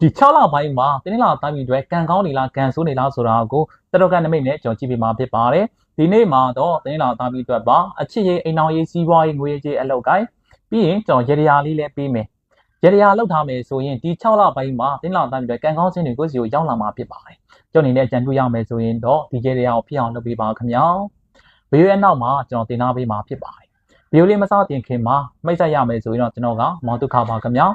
ဒီ6လပိုင်းမှာတင်းလာတိုင်းပြည်တွေကံကောင်းနေလားကံဆိုးနေလားဆိုတာကိုတတော်ကနမိတ်နဲ့ကြော်ကြည့်ပေးမှာဖြစ်ပါတယ်ဒီနေ့မှာတော့တင်းလာတိုင်းပြည်တွေပါအချစ်ရေးအိမ်အောင်ရေးစီးပွားရေးငွေကြေးအလောက်ကိုင်းပြီးရင်ကျွန်တော်ရေရာလေးလည်းပေးမယ်ရေရာလောက်ထားမယ်ဆိုရင်ဒီ6လပိုင်းမှာတင်းလာတိုင်းပြည်တွေကံကောင်းခြင်းတွေကိုစီကိုရောက်လာမှာဖြစ်ပါတယ်ကျွန်တော်အနေနဲ့အကြံပြုရမယ်ဆိုရင်တော့ဒီရေရာကိုဖြစ်အောင်လုပ်ပေးပါခင်ဗျာဗီဒီယိုရဲ့နောက်မှာကျွန်တော်တင်ထားပေးမှာဖြစ်ပါတယ်ဗီဒီယိုလေးမစတင်ခင်မှာမိတ်ဆက်ရမယ်ဆိုရင်တော့ကျွန်တော်ကမောင်တုခပါခင်ဗျာ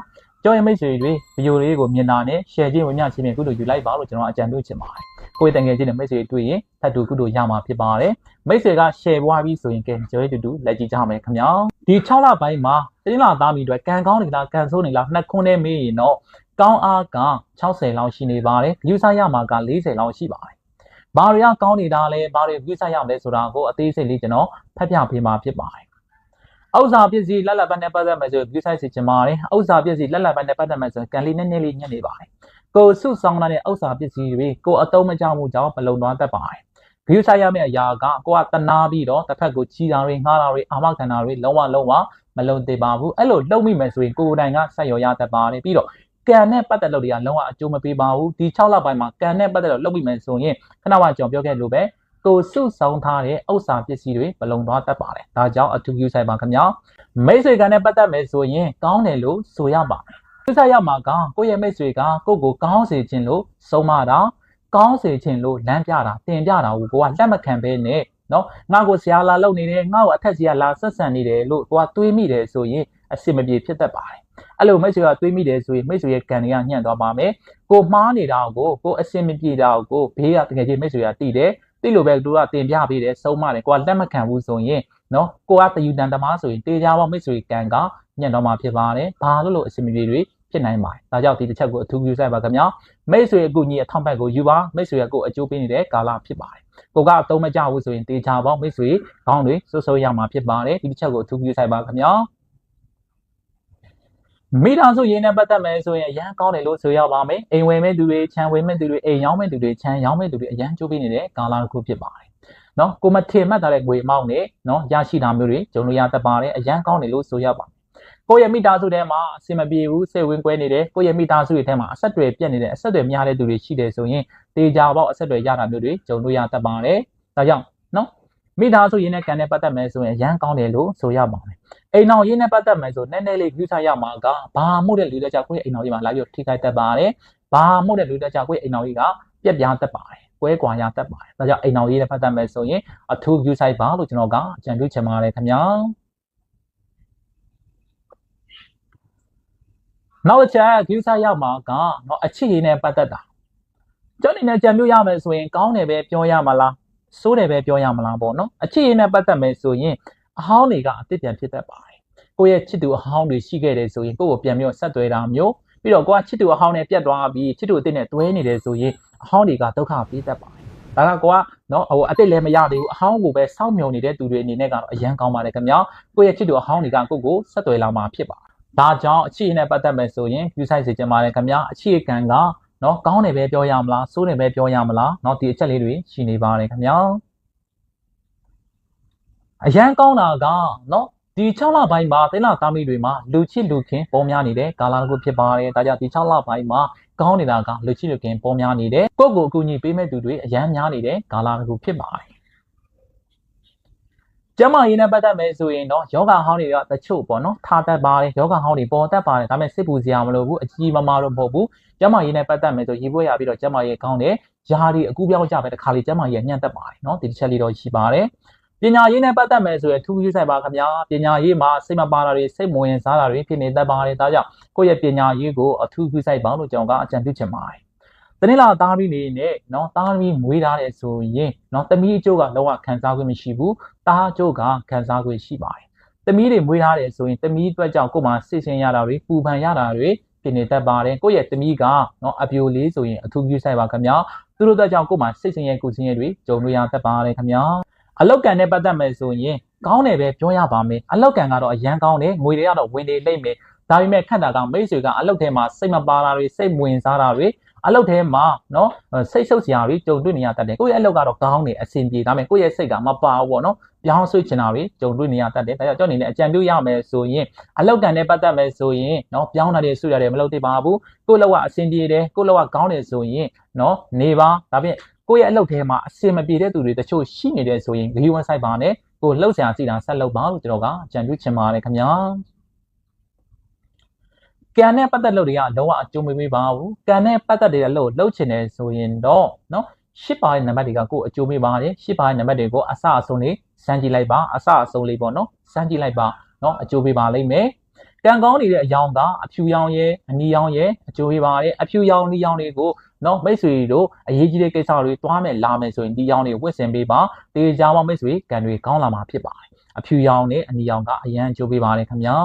ကျော်ရင်မိတ်ဆွေတွေဗီဒီယိုလေးကိုမြင်တာနဲ့ share ခြင်းဝင်မြခြင်းဖြင့်ကုလိုယူလိုက်ပါလို့ကျွန်တော်အကြံပြုချင်ပါတယ်ကိုယ်တငယ်ချင်းနဲ့မိတ်ဆွေတွေ့ရင်ထပ်တူကုလိုရမှာဖြစ်ပါတယ်မိတ်ဆွေက share ပွားပြီးဆိုရင်ကဲကျွန်တော်တူတူလက်ကြည့်ကြမယ်ခင်ဗျာဒီ6လပိုင်းမှာတင်းလာသားမီအတွက်ကံကောင်းနေလားကံဆိုးနေလားနှစ်ခွန်းနဲ့မေးရင်တော့ကောင်းအားက60လောက်ရှိနေပါတယ်ယူဆရမှာက40လောက်ရှိပါတယ်ဘာတွေကကောင်းနေတာလဲဘာတွေယူဆရမလဲဆိုတာကိုအသေးစိတ်လေးကျွန်တော်ဖတ်ပြပေးမှာဖြစ်ပါတယ် ဥစ္စာပစ္စည်းလက်လက်ပတ်နဲ့ပတ်သက်မယ်ဆို view site စီချင်ပါတယ်ဥစ္စာပစ္စည်းလက်လက်ပတ်နဲ့ပတ်သက်မယ်ဆိုကန်လေးနည်းနည်းလေးညှက်နေပါတယ်ကိုစုဆောင်လာတဲ့ဥစ္စာပစ္စည်းတွေကိုအတုံးမကြမှုကြောင့်မလုံသွားတတ်ပါတယ် view site ရမယ့်အရာကကိုကတနာပြီးတော့တစ်ဖက်ကိုချီတာတွေငှားတာတွေအာမခံတာတွေလုံးဝလုံးဝမလုံသေးပါဘူးအဲ့လိုလုံမိမယ်ဆိုရင်ကိုယ်တိုင်ကဆက်ရောရတတ်ပါတယ်ပြီးတော့ကန်နဲ့ပတ်သက်လို့တွေကလုံးဝအကျိုးမပေးပါဘူးဒီ6လပိုင်းမှာကန်နဲ့ပတ်သက်လို့လုပ်ပြီးမယ်ဆိုရင်ခဏမှကြောင်ပြောခဲ့လို့ပဲ ကိုစုဆောင်ထားတဲ့ဥစ္စာပစ္စည်းတွေမလုံသွားတတ်ပါတယ်ဒါကြောင့်အထူး view site ပါခင်ဗျာမိတ်ဆွေကနဲ့ပတ်သက်မယ်ဆိုရင်ကောင်းတယ်လို့ဆိုရပါမယ်။ပြဿရမှာကကိုယ့်ရဲ့မိတ်ဆွေကကိုယ့်ကိုကောင်းစေခြင်းလို့ဆုံးမတာကောင်းစေခြင်းလို့လမ်းပြတာတင်ပြတာကိုကိုကလက်မခံဘဲနဲ့နော်ငါ့ကိုဆရာလာလုပ်နေတယ်ငါ့ကိုအထက်ဆရာလာဆက်ဆံနေတယ်လို့ကိုကတွေးမိတယ်ဆိုရင်အဆင်မပြေဖြစ်တတ်ပါတယ်။အဲ့လိုမိတ်ဆွေကတွေးမိတယ်ဆိုရင်မိတ်ဆွေရဲ့ကံတွေကညှန့်သွားပါမယ်။ကိုမှားနေတာကိုကိုအဆင်မပြေတာကိုဘေးကတကယ်ကြီးမိတ်ဆွေကတည်တယ်။ တိလို့ပဲသူကတင်ပြပေးတယ်ဆုံးမတယ်ကိုကလက်မခံဘူးဆိုရင်နော်ကိုကတယူတန်တမားဆိုရင်တေချာပေါမိတ်ဆွေကံကညံ့တော့မှာဖြစ်ပါတယ်ဘာလို့လို့အစီအမပြေတွေဖြစ်နိုင်ပါတယ်ဒါကြောင့်ဒီတစ်ချက်ကိုအထူးပြုဆိုင်ပါခင်ဗျာမိတ်ဆွေအကူညီအထောက်ပံ့ကိုယူပါမိတ်ဆွေကကိုအကျိုးပေးနေတဲ့ကာလဖြစ်ပါတယ်ကိုကအသုံးမကျဘူးဆိုရင်တေချာပေါမိတ်ဆွေခေါင်းတွေစိုးစိုးရမှာဖြစ်ပါတယ်ဒီတစ်ချက်ကိုအထူးပြုဆိုင်ပါခင်ဗျာ မိသားစုရင်းနဲ့ပတ်သက်မယ်ဆိုရင်အရန်ကောင်းတယ်လို့ဆိုရပါမယ်အိမ်ဝင်မဲ့သူတွေခြံဝင်မဲ့သူတွေအိမ်ရောင်းမဲ့သူတွေခြံရောင်းမဲ့သူတွေအရန်ကျိုးပေးနေတဲ့ကာလတစ်ခုဖြစ်ပါတယ်နော်ကိုမထင်မှတ်တဲ့ငွေအမောက်နဲ့နော်ရရှိတာမျိုးတွေဂျုံလို့ရတတ်ပါတယ်အရန်ကောင်းတယ်လို့ဆိုရပါကိုယ့်ရဲ့မိသားစုထဲမှာအဆင်မပြေဘူးစိတ်ဝင်ကွဲနေတယ်ကိုယ့်ရဲ့မိသားစုတွေထဲမှာအဆက်တွေပြတ်နေတယ်အဆက်တွေများတဲ့သူတွေရှိတယ်ဆိုရင်တေချာပေါက်အဆက်တွေရတာမျိုးတွေဂျုံလို့ရတတ်ပါတယ်ဒါကြောင့်နော် မိသားစုရင်းနဲ့ကန်နဲ့ပတ်သက်မယ်ဆိုရင်အရန်ကောင်းတယ်လို့ဆိုရပါမယ်အိမ်အောင်ရင်းနဲ့ပတ်သက်မယ်ဆိုနည်းနည်းလေးယူဆရမှာကဘာမှုတဲ့လူတွေကြောင့်ကိုယ့်ရဲ့အိမ်အောင်ကြီးမှာလာပြီးထိခိုက်တတ်ပါတယ်ဘာမှုတဲ့လူတွေကြောင့်ကိုယ့်ရဲ့အိမ်အောင်ကြီးကပြက်ပြားတတ်ပါတယ်ကွဲကွာရတတ်ပါတယ်။ဒါကြောင့်အိမ်အောင်ရေးနဲ့ပတ်သက်မယ်ဆိုရင်အထူး view site ပါလို့ကျွန်တော်ကအကြံပြုချင်ပါတယ်ခင်ဗျာ။နောက်တစ်ချက် view site ရောက်မှာကနော်အချစ်ရေးနဲ့ပတ်သက်တာ။ကျွန်တော်အနေနဲ့ကြံပြုရမယ်ဆိုရင်ကောင်းတယ်ပဲပြောရမလား။ ဆိုးတယ်ပဲပြောရမလားပေါ့နော်။အချစ်ရေးနဲ့ပတ်သက်မယ်ဆိုရင်အဟောင်းတွေကအစ်စ်ပြန်ဖြစ်တတ်ပါတယ်။ကိုယ့်ရဲ့ချစ်သူအဟောင်းတွေရှိခဲ့တယ်ဆိုရင်ကိုယ့်ကိုပြန်ပြီးဆက်သွယ်တာမျိုးပြီးတော့ကိုကချစ်သူအဟောင်းနဲ့ပြတ်သွားပြီးချစ်သူအစ်စ်နဲ့တွဲနေတယ်ဆိုရင်အဟောင်းတွေကဒုက္ခပေးတတ်ပါတယ်။ဒါကကိုကနော်ဟိုအစ်စ်လည်းမရသေးဘူးအဟောင်းကိုပဲစောင့်မျှော်နေတဲ့သူတွေအနေနဲ့ကတော့အရန်ကောင်းပါတယ်ခင်ဗျာ။ကိုယ့်ရဲ့ချစ်သူအဟောင်းတွေကကိုယ့်ကိုဆက်သွယ်လာမှာဖြစ်ပါတယ်။ဒါကြောင့်အချစ်နဲ့ပတ်သက်မယ်ဆိုရင် view site စီချင်ပါတယ်ခင်ဗျာ။အချစ်ကံက နော်ကောင်းတယ်ပဲပြောရမလားဆိုးတယ်ပဲပြောရမလားနော်ဒီအချက်လေးတွေရှိနေပါတယ်ခင်ဗျာအရန်ကောင်းတာကနော်ဒီ6လပိုင်းမှာသင်္လာသားမိတွေမှာလူချစ်လူခင်ပေါများနေတဲ့ကာလတစ်ခုဖြစ်ပါတယ်ဒါကြောင့်ဒီ6လပိုင်းမှာကောင်းနေတာကလူချစ်လူခင်ပေါများနေတဲ့ကိုယ့်ကိုအကူအညီပေးမဲ့သူတွေအရန်များနေတဲ့ကာလတစ်ခုဖြစ်ပါတယ် ကျမရေးနဲ့ပတ်သက်မယ်ဆိုရင်တော့ယောဂဟောင်းတွေကတချို့ပေါ့နော်ထားတတ်ပါတယ်ယောဂဟောင်းတွေပေါ်တတ်ပါတယ်ဒါပေမဲ့စစ်ပူစရာမလိုဘူးအကြီးမမာတော့မဟုတ်ဘူးကျမရေးနဲ့ပတ်သက်မယ်ဆိုရေပွဲရပြီးတော့ကျမရေးကောင်းတယ်ယားတွေအကူပြောင်းကြပဲတခါလေကျမရေးညံ့တတ်ပါတယ်နော်ဒီတစ်ချက်လေးတော့ရှိပါတယ်ပညာရေးနဲ့ပတ်သက်မယ်ဆိုရင်ထူးထူးဆိုင်ပါခင်ဗျာပညာရေးမှာစိတ်မပါတာတွေစိတ်မဝင်စားတာတွေဖြစ်နေတတ်ပါတယ်ဒါကြောင့်ကိုယ့်ရဲ့ပညာရေးကိုအထူးထူးဆိုင်ပါလို့ကျွန်တော်ကအကြံပြုချင်ပါတယ် တနည်းလာသားမီးနေနဲ့နော်သားမီးမွေးထားတယ်ဆိုရင်နော်သမီးအကျိုးကလုံးဝခံစားခွင့်မရှိဘူးသားအကျိုးကခံစားခွင့်ရှိပါတယ်သမီးတွေမွေးထားတယ်ဆိုရင်သမီးအတွက်ကြောင့်ကိုယ်မှာစစ်စင်ရတာတွေပူပန်ရတာတွေဖြစ်နေတတ်ပါတယ်ကိုယ့်ရဲ့သမီးကနော်အပြိုလေးဆိုရင်အထူးပြုဆိုင်ပါခင်ဗျာသူတို့အတွက်ကြောင့်ကိုယ်မှာစစ်စင်ရကိုစင်ရတွေကြုံတွေ့ရတတ်ပါတယ်ခင်ဗျာအလောက်ကန်နဲ့ပတ်သက်မယ်ဆိုရင်ကောင်းတယ်ပဲပြောရပါမယ်အလောက်ကန်ကတော့အရန်ကောင်းတယ်ငွေတွေကတော့ဝင်နေလိမ့်မယ်ဒါပေမဲ့ခက်တာကမိတ်ဆွေကအလောက်ထဲမှာစိတ်မပါတာတွေစိတ်ဝင်စားတာတွေ အလုပ်ထဲမှာနော်စိတ်ဆုပ်စရာတွေကြုံတွေ့နေရတတ်တယ်ကိုယ့်ရဲ့အလုပ်ကတော့ကောင်းနေအဆင်ပြေဒါပေမဲ့ကိုယ့်ရဲ့စိတ်ကမပါဘူးပေါ့နော်ပြောင်းဆွေးချင်တာတွေကြုံတွေ့နေရတတ်တယ်ဒါကြောင့်ကျွန်တော်အနေနဲ့အကြံပြုရမယ်ဆိုရင်အလုပ်တန်နဲ့ပတ်သက်မယ်ဆိုရင်နော်ပြောင်းတာတွေဆွေးတာတွေမလုပ်သေးပါဘူးကိုယ့်လောကအဆင်ပြေတယ်ကိုယ့်လောကကောင်းတယ်ဆိုရင်နော်နေပါဒါပြင်ကိုယ့်ရဲ့အလုပ်ထဲမှာအဆင်မပြေတဲ့သူတွေတချို့ရှိနေတယ်ဆိုရင်ဂရီဝန်ဆိုင်ပါနဲ့ကိုလှုပ်ရှားစီတာဆက်လုပ်ပါလို့ကျွန်တော်ကအကြံပြုချင်ပါတယ်ခင်ဗျာ ကံနဲ့ပတ်သက်လို့တွေကလုံးဝအကျိုးမပေးပါဘူးကံနဲ့ပတ်သက်တဲ့လို့လှုပ်ချင်တယ်ဆိုရင်တော့နော်ရှစ်ပါးရဲ့နံပါတ်တွေကကိုယ်အကျိုးပေးပါတယ်ရှစ်ပါးရဲ့နံပါတ်တွေကိုအစအဆုံးလေးစမ်းကြည့်လိုက်ပါအစအဆုံးလေးပေါ့နော်စမ်းကြည့်လိုက်ပါနော်အကျိုးပေးပါလိမ့်မယ်ကံကောင်းနေတဲ့အယောင်ကအဖြူရောင်ရဲ့အနီရောင်ရဲ့အကျိုးပေးပါတယ်အဖြူရောင်အနီရောင်တွေကိုနော်မိတ်ဆွေတို့အရေးကြီးတဲ့ကိစ္စတွေတွားမယ်လာမယ်ဆိုရင်ဒီရောင်တွေဝတ်ဆင်ပေးပါတေချာမမိတ်ဆွေကံတွေကောင်းလာမှာဖြစ်ပါတယ်အဖြူရောင်နဲ့အနီရောင်ကအရန်အကျိုးပေးပါတယ်ခင်ဗျာ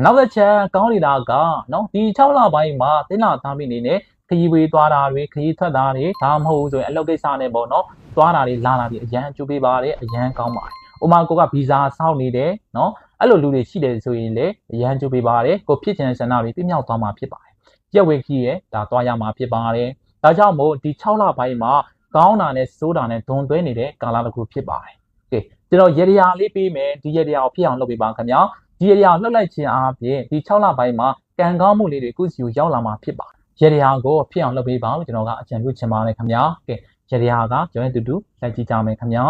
နောက်တစ်ချက်ကောင်းနေတာကနော်ဒီ6လပိုင်းမှာတင်းလာသားမိနေနဲ့ခရီးဝေးသွားတာတွေခရီးထွက်တာတွေဒါမှမဟုတ်ဆိုရင်အလုပ်ကိစ္စနဲ့ပေါ့နော်သွားတာတွေလာတာတွေအရန်အကျိုးပေးပါတယ်အရန်ကောင်းပါတယ်ဥမာကိုကဗီဇာစောင့်နေတယ်နော်အဲ့လိုလူတွေရှိတယ်ဆိုရင်လေအရန်ကြိုးပေးပါတယ်ကိုဖြစ်ချင်တဲ့ဆန္ဒတွေပြည့်မြောက်သွားမှာဖြစ်ပါတယ်ရက်ဝေခီးရဲ့ဒါသွားရမှာဖြစ်ပါတယ်ဒါကြောင့်မို့ဒီ6လပိုင်းမှာကောင်းတာနဲ့စိုးတာနဲ့ဒွန်သွဲနေတဲ့ကာလတစ်ခုဖြစ်ပါတယ်ကဲကျွန်တော်ရေရာလေးပေးမယ်ဒီရေရာကိုဖြစ်အောင်လုပ်ပေးပါခင်ဗျာ ဒီရေရာလှုပ်လိုက်ခြင်းအားဖြင့်ဒီ6လပိုင်းမှာကံကောင်းမှုလေးတွေကုစီကိုရောက်လာမှာဖြစ်ပါတယ်ရေရာကိုဖြစ်အောင်လုပ်ပေးပါလို့ကျွန်တော်ကအကြံပြုချင်ပါတယ်ခင်ဗျာကဲရေရာကကျွန်တော်တူတူလက်ကြည့်ကြမယ်ခင်ဗျာ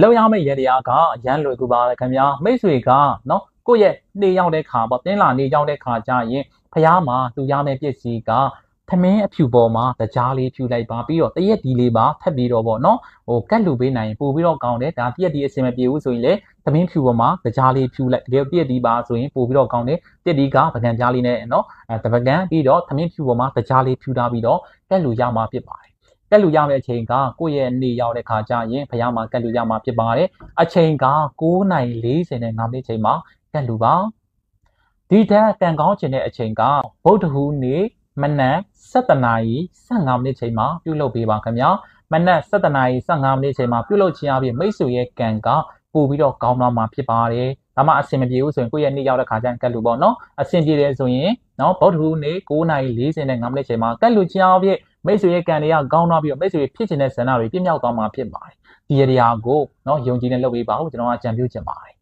လောက်ရမယ့်ရတရားကရမ်းလွယ်ကူပါလေခင်ဗျာမိတ်ဆွေကနော်ကိုယ့်ရဲ့နေရောက်တဲ့ခါပေါ့တင်းလာနေရောက်တဲ့ခါကျရင်ဖះမှာသူရမယ့်ပစ္စည်းက သမင်းအဖြူပေါ်မှာတကြားလေးဖြူလိုက်ပါပြီးတော့တရက်ဒီလေးပါထပ်ပြီးတော့ပေါ့နော်ဟိုကတ်လူပေးနိုင်ပို့ပြီးတော့ကောင်းတယ်ဒါတရက်ဒီအစင်မပြေဘူးဆိုရင်လေသမင်းဖြူပေါ်မှာတကြားလေးဖြူလိုက်တကယ်တရက်ဒီပါဆိုရင်ပို့ပြီးတော့ကောင်းတယ်တရက်ဒီကပကံကြားလေးနဲ့နော်အဲတပကံပြီးတော့သမင်းဖြူပေါ်မှာတကြားလေးဖြူထားပြီးတော့ကတ်လူရမှာဖြစ်ပါတယ်ကက်လူရမယ့်အချိန်ကကိုယ့်ရဲ့နေရောက်တဲ့ခါကျရင်ဖယားမှာကက်လူရမှာဖြစ်ပါတယ်အချိန်က9နိုင်40နဲ့9မိနစ်ချိန်မှာကက်လူပါဒီထက်တန်ကောင်းခြင်းတဲ့အချိန်ကဗုဒ္ဓဟူးနေ့ မနက်7:00နာရီ15မိနစ်ချိန်မှာပြုလုပ်ပေးပါခင်ဗျာမနက်7:00နာရီ15မိနစ်ချိန်မှာပြုလုပ်ခြင်းအပြင်မိတ်ဆွေရဲ့ကံကပို့ပြီးတော့ကောင်းလာမှာဖြစ်ပါတယ်ဒါမှအဆင်မပြေဘူးဆိုရင်ကိုယ့်ရဲ့နေ့ရောက်တဲ့ခါကျရင်ကတ်လူပေါ့နော်အဆင်ပြေတယ်ဆိုရင်နော်ဗုဒ္ဓဟူးနေ့9:40နဲ့5မိနစ်ချိန်မှာကတ်လူခြင်းအပြင်မိတ်ဆွေရဲ့ကံတွေကကောင်းသွားပြီးတော့မိတ်ဆွေဖြစ်ချင်တဲ့ဆန္ဒတွေပြည့်မြောက်သွားမှာဖြစ်ပါတယ်ဒီရတရားကိုနော်ယုံကြည်နဲ့လုပ်ပေးပါဦးကျွန်တော်ကကြံပြုချင်ပါတယ်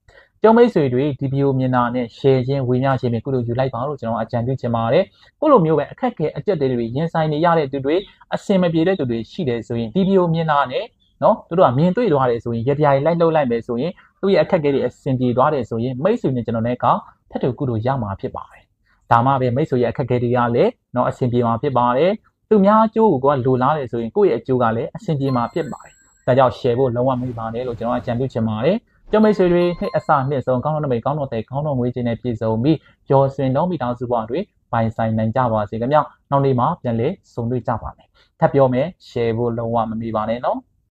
ကျုံမိတ်ဆွေတွေဒီဗီဒီယိုမြင်တာနဲ့ share ခြင်းဝေမျှခြင်းတွေကုလိုယူလိုက်ပါလို့ကျွန်တော်အကြံပြုချင်ပါတယ်ကိုလိုမျိုးပဲအခက်အခဲအကျက်တွေရင်ဆိုင်နေရတဲ့သူတွေအဆင်မပြေတဲ့သူတွေရှိတယ်ဆိုရင်ဒီဗီဒီယိုမြင်တာနဲ့နော်သူတို့ကမြင်တွေ့သွားတယ်ဆိုရင်ရပြားကြီးလိုက်လှုပ်လိုက်မယ်ဆိုရင်သူ့ရဲ့အခက်အခဲတွေအဆင်ပြေသွားတယ်ဆိုရင်မိတ်ဆွေနဲ့ကျွန်တော်နဲ့ကဖက်တူကုလိုရမှာဖြစ်ပါတယ်ဒါမှပဲမိတ်ဆွေရဲ့အခက်အခဲတွေကလည်းနော်အဆင်ပြေမှာဖြစ်ပါတယ်သူများအကျိုးကိုကလိုလားတယ်ဆိုရင်ကိုယ့်ရဲ့အကျိုးကလည်းအဆင်ပြေမှာဖြစ်ပါတယ်။ဒါကြောင့် share ဖို့လုံးဝမဟုတ်ပါနဲ့လို့ကျွန်တော်အကြံပြုချင်ပါတယ်။ ကျမိတ်ဆွေတွေနှစ်အစနှစ်ဆုံးကောင်းတော့နမိတ်ကောင်းတော့တဲ့ကောင်းတော့ငွေချင်းနဲ့ပြည့်စုံပြီးကျော်စင်တော့မိသားစုဘဝတွေပိုင်ဆိုင်နိုင်ကြပါစေခင်ဗျာ။နောက်နေ့မှာပြန်လည်ဆုံတွေ့ကြပါမယ်။ထပ်ပြောမယ် share ဖို့လုံးဝမမေ့ပါနဲ့နော်။